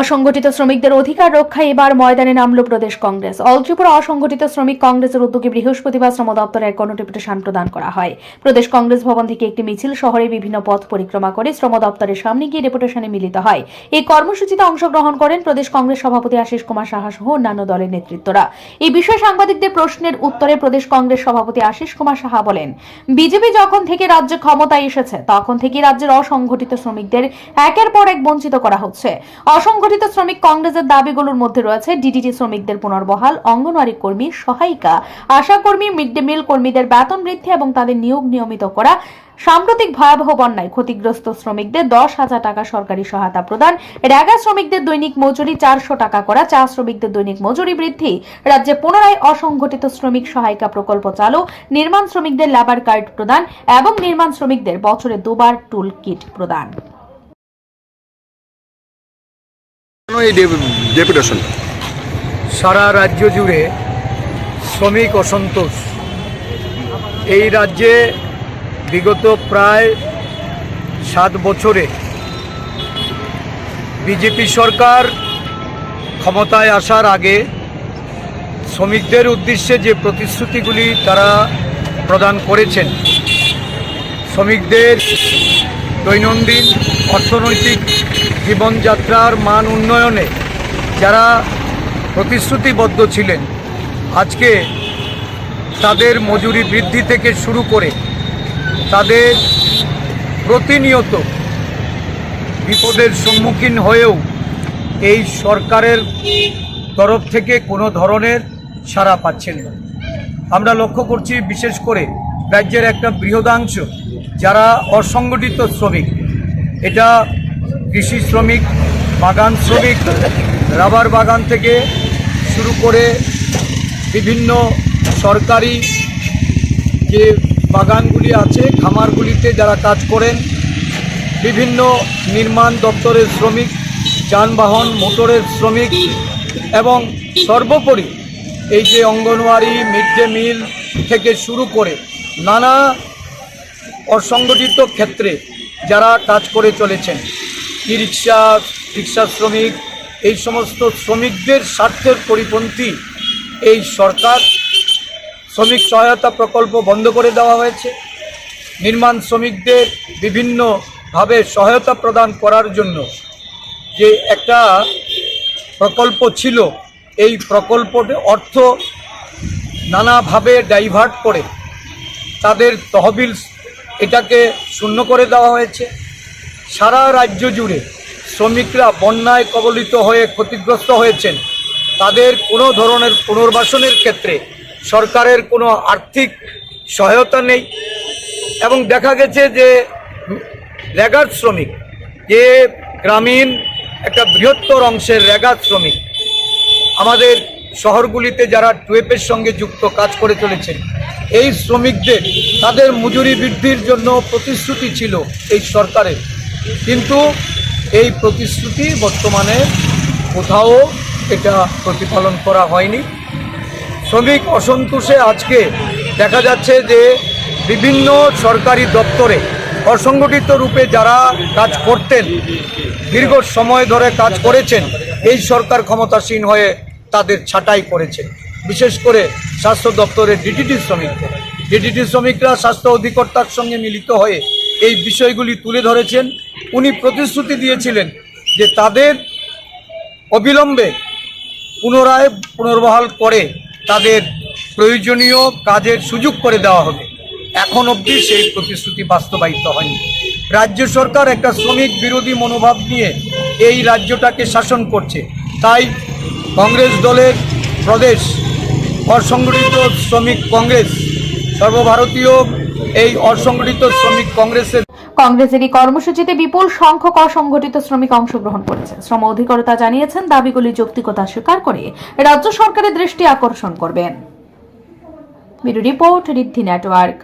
অসংগঠিত শ্রমিকদের অধিকার রক্ষায় এবার ময়দানে নামল প্রদেশ কংগ্রেস। অল ত্রিপুরা অসংগঠিত শ্রমিক কংগ্রেসের উদ্যোগে বৃহস্পতিবার শ্রম দপ্তরে এক গণডেপুটেশন প্রদান করা হয়। প্রদেশ কংগ্রেস ভবন থেকে একটি মিছিল শহরে বিভিন্ন পথ পরিক্রমা করে শ্রম দপ্তরের সামনে গিয়ে ডেপুটেশনে মিলিত হয়। এই কর্মসূচিতে অংশগ্রহণ করেন প্রদেশ কংগ্রেস সভাপতি আশিস কুমার সাহা সহ অন্যান্য দলের নেতৃত্বরা। এই বিষয়ে সাংবাদিকদের প্রশ্নের উত্তরে প্রদেশ কংগ্রেস সভাপতি আশিস কুমার সাহা বলেন, বিজেপি যখন থেকে রাজ্যে ক্ষমতায় এসেছে, তখন থেকে রাজ্যের অসংগঠিত শ্রমিকদের একের পর এক বঞ্চিত করা হচ্ছে। অসংগঠিত শ্রমিক কংগ্রেসের দাবিগুলোর মধ্যে রয়েছে ডিডিটি শ্রমিকদের পুনর্বহাল, অঙ্গনওয়াড়ি কর্মী সহায়িকা আশা কর্মী মিড ডে মিল কর্মীদের বেতন বৃদ্ধি এবং তাদের নিয়োগ নিয়মিত করা, সাম্প্রতিক ভয়াবহ বন্যায় ক্ষতিগ্রস্ত শ্রমিকদের দশ হাজার টাকা সরকারি সহায়তা প্রদান রেগা শ্রমিকদের দৈনিক মজুরি চারশো টাকা করা, চা শ্রমিকদের দৈনিক মজুরি বৃদ্ধি, রাজ্যে পুনরায় অসংগঠিত শ্রমিক সহায়িকা প্রকল্প চালু, নির্মাণ শ্রমিকদের লেবার কার্ড প্রদান এবং নির্মাণ শ্রমিকদের বছরে দুবার টুল কিট প্রদান। এই ডেপুটেশন? সারা রাজ্য জুড়ে শ্রমিক অসন্তোষ। এই রাজ্যে বিগত প্রায় সাত বছরে বিজেপি সরকার ক্ষমতায় আসার আগে শ্রমিকদের উদ্দেশ্যে যে প্রতিশ্রুতিগুলি তারা প্রদান করেছেন, শ্রমিকদের দৈনন্দিন অর্থনৈতিক জীবনযাত্রার মান উন্নয়নে যারা প্রতিশ্রুতিবদ্ধ ছিলেন, আজকে তাদের মজুরি বৃদ্ধি থেকে শুরু করে তাদের প্রতিনিয়ত বিপদের সম্মুখীন হয়েও এই সরকারের তরফ থেকে কোনো ধরনের সাড়া পাচ্ছেন না। আমরা লক্ষ্য করছি বিশেষ করে রাজ্যের একটা বৃহদাংশ যারা অসংগঠিত শ্রমিক এটা কৃষি শ্রমিক, বাগান শ্রমিক, রাবার বাগান থেকে শুরু করে বিভিন্ন সরকারি যে বাগানগুলি আছে, খামারগুলিতে যারা কাজ করেন, বিভিন্ন নির্মাণ দপ্তরের শ্রমিক, যানবাহন, মোটরের শ্রমিক এবং সর্বোপরি এই যে অঙ্গনওয়াড়ি, মিড ডে মিল থেকে শুরু করে নানা অসংগঠিত ক্ষেত্রে যারা কাজ করে চলেছেন, ই রিক্সা রিক্সা শ্রমিক, এই সমস্ত শ্রমিকদের স্বার্থের পরিপন্থী এই সরকার শ্রমিক সহায়তা প্রকল্প বন্ধ করে দেওয়া হয়েছে। নির্মাণ শ্রমিকদের বিভিন্নভাবে সহায়তা প্রদান করার জন্য যে একটা প্রকল্প ছিল, এই প্রকল্পতে অর্থ নানাভাবে ডাইভার্ট করে তাদের তহবিল এটাকে শূন্য করে দেওয়া হয়েছে। সারা রাজ্য জুড়ে শ্রমিকরা বন্যায় কবলিত হয়ে ক্ষতিগ্রস্ত হয়েছেন। তাদের কোনো ধরনের পুনর্বাসনের ক্ষেত্রে সরকারের কোনো আর্থিক সহায়তা নেই এবং দেখা গেছে যে রেগার শ্রমিক, যে গ্রামীণ একটা বৃহত্তর অংশের রেগার শ্রমিক, আমাদের শহরগুলিতে যারা টুয়েপের সঙ্গে যুক্ত কাজ করে চলেছেন এই শ্রমিকদের তাদের মজুরি বৃদ্ধির জন্য প্রতিশ্রুতি ছিল এই সরকারের। কিন্তু এই প্রতিশ্রুতি বর্তমানে কোথাও এটা প্রতিপালন করা হয়নি। শ্রমিক অসন্তোষে আজকে দেখা যাচ্ছে যে বিভিন্ন সরকারি দপ্তরে অসংগঠিত রূপে যারা কাজ করতেন, দীর্ঘ সময় ধরে কাজ করেছেন, এই সরকার ক্ষমতাসীন হয়ে তাদের ছাঁটাই করেছে। বিশেষ করে স্বাস্থ্য দপ্তরের ডিটিটি শ্রমিকদের ডিটিটি শ্রমিকরা স্বাস্থ্য অধিকর্তার সঙ্গে মিলিত হয়ে এই বিষয়গুলি তুলে ধরেছেন। উনি প্রতিশ্রুতি দিয়েছিলেন যে তাদের অবিলম্বে পুনরায় পুনর্বহাল করে তাদের প্রয়োজনীয় কাজের সুযোগ করে দেওয়া হবে। এখন অবধি সেই প্রতিশ্রুতি বাস্তবায়িত হয়নি। রাজ্য সরকার একটা শ্রমিক বিরোধী মনোভাব নিয়ে এই রাজ্যটাকে শাসন করছে। তাই কংগ্রেস দলের প্রদেশ অসংগঠিত শ্রমিক কংগ্রেস। সর্বভারতীয় এই অসংগঠিত শ্রমিক কংগ্রেসের কংগ্রেসের এই কর্মসূচিতে বিপুল সংখ্যক অসংগঠিত শ্রমিক অংশগ্রহণ করেছে শ্রম অধিকর্তা জানিয়েছেন, দাবিগুলি যৌক্তিকতা স্বীকার করে রাজ্য সরকারের দৃষ্টি আকর্ষণ করবেন। Report Riddhi network.